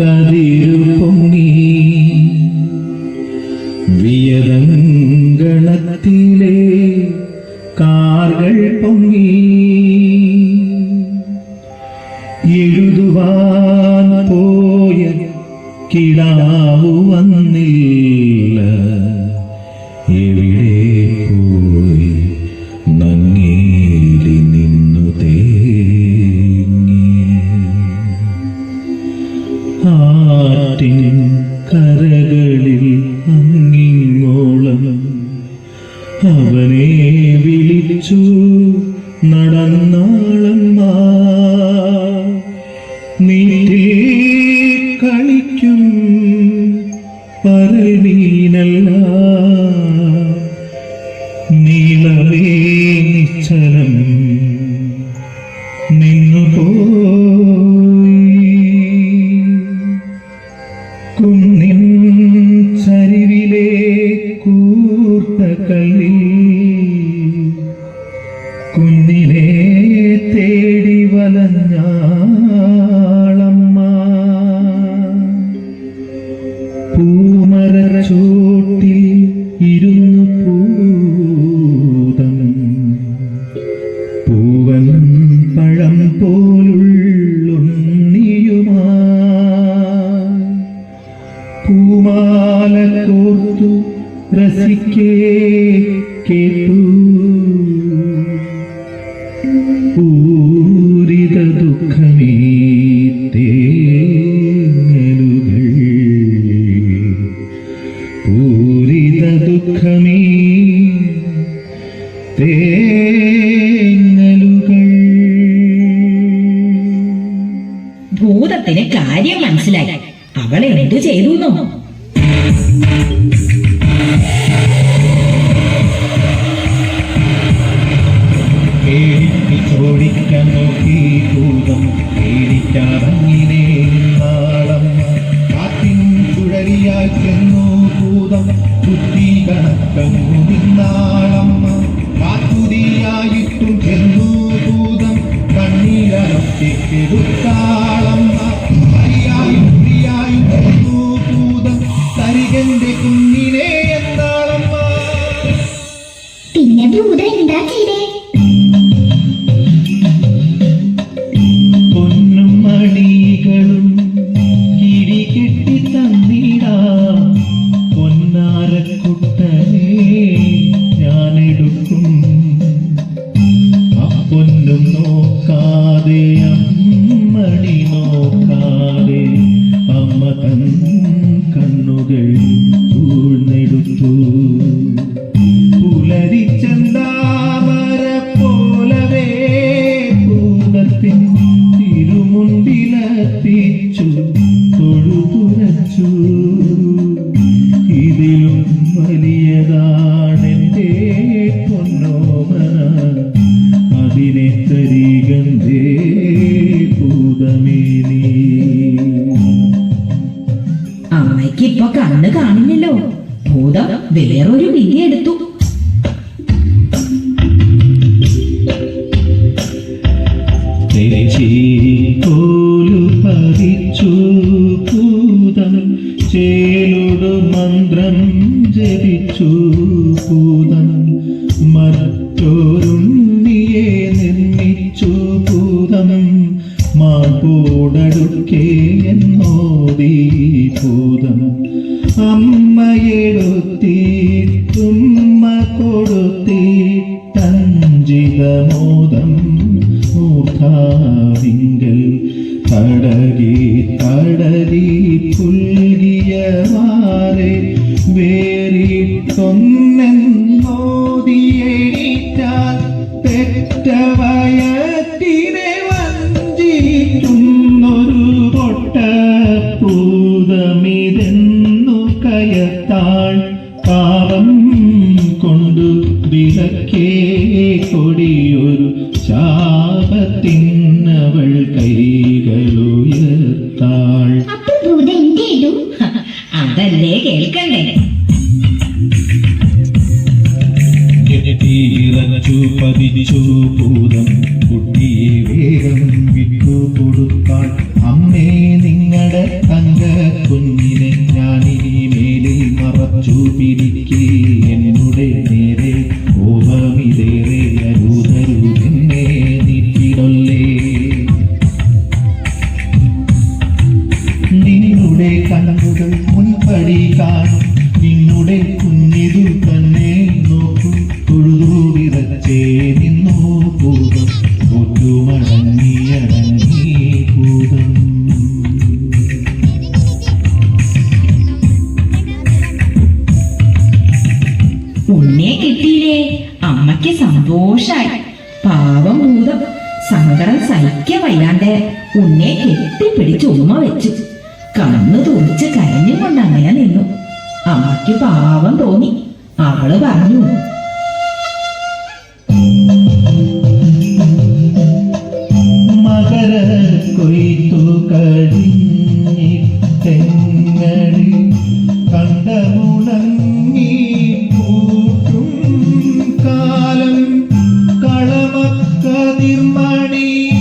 കതിരു പൊങ്ങി വിയതങ്കണത്തിലെ കാർകൾ പൊങ്ങി. എഴുതുവാൻ പോയ കിടാവു വന്നില്ല നടന്നാളമ്മ. നീട്ടിൽ കളിക്കും പരമീനല്ല. നീളവേ നിശ്ചലം കുഞ്ഞിനെ തേടി വലഞ്ഞാളമ്മ. പൂമര ചൂട്ടിൽ ഇരുന്നു പൂതം പൂവൻ പഴം പോലുള്ളുണ്ണിയുമാ പൂമാല കോർത്തു രസിക്കേ കേട്ടു. പൂരിത ദുഃഖമേ തേങ്ങലുകൾ. പൂരിത ദുഃഖമേ തേങ്ങലുകൾ. ഭൂതത്തിന് കാര്യം മനസ്സിലായി. അവൾ എന്തു ചെയ്തു പേടിപ്പിച്ചോടിക്കാൻ നോക്കി ഭൂതം പേടിക്കാതങ്ങിനെ നാളം കാറ്റിൻ ചുഴലിയായി ചെന്നു ഭൂതം ബുദ്ധി കണക്കം നിന്നാളമ്മ തിരുമുണ്ടിലെത്തിച്ചു തൊഴുതുരച്ചു ഇതിലും വലിയതാണെന്റെ പൊന്നോമന. അതിനെ തരികന്തേ ഭൂതമേനി. അമ്മയ്ക്ക് ഇപ്പൊ കണ്ണ് കാണില്ലല്ലോ. ഭൂതം വേറൊരു വിധി എടുത്തു. കോലു മറ്റൊരുണ്ണിയെ നിർമ്മിച്ചു പൂതം മാപ്പോടടുക്കേ ഭൂതം. അമ്മയെടുത്തി തുമ്മ കൊടുത്തിട്ടഞ്ചിതമോദം വേറിട്ടൊന്നെന്നോദിയേറ്റാൽ പെറ്റ വയറ്റിനെ വഞ്ചിക്കുന്നൊരു പൊട്ട പൂതമിതെന്നു കയത്താൾ പാവം കൊണ്ടു വിലക്കേ കൊടിയൊരു ശാപത്തിനവൾ കൈകളുയർത്താൾ അതല്ലേ കേൾക്കണ്ടേ. തിരഞ്ഞു പതിച്ചു ഭൂതം കുട്ടിയെ വേഗം വിട്ടു കൊടുത്താൾ അമ്മേ നിങ്ങളുടെ തങ്ക കുഞ്ഞിനെ ഞാനിനി മേലിൽ മറച്ചു പിടിക്ക്. എന്നുടെ നേരെ കോപമിലേറെ അരുതരു എന്നെ നീറ്റിടല്ലേ നിന്നുടെ കണ്ണുകൾ മുൻപടി കാണും. സന്തോഷായി. പാവം ഭൂതം. സങ്കടം സഹിക്ക വയ്യാണ്ട് ഉന്നെ കെട്ടിപ്പിടിച്ച് ഉമ്മ വെച്ചു. കണ്ണു തുറിച്ച് കരഞ്ഞുകൊണ്ട് അങ്ങനെ നിന്നു. അമ്മയ്ക്ക് പാവം തോന്നി. അവൾ പറഞ്ഞു. കൊയ്ത്തു കഴിഞ്ഞി തെങ്ങടി money.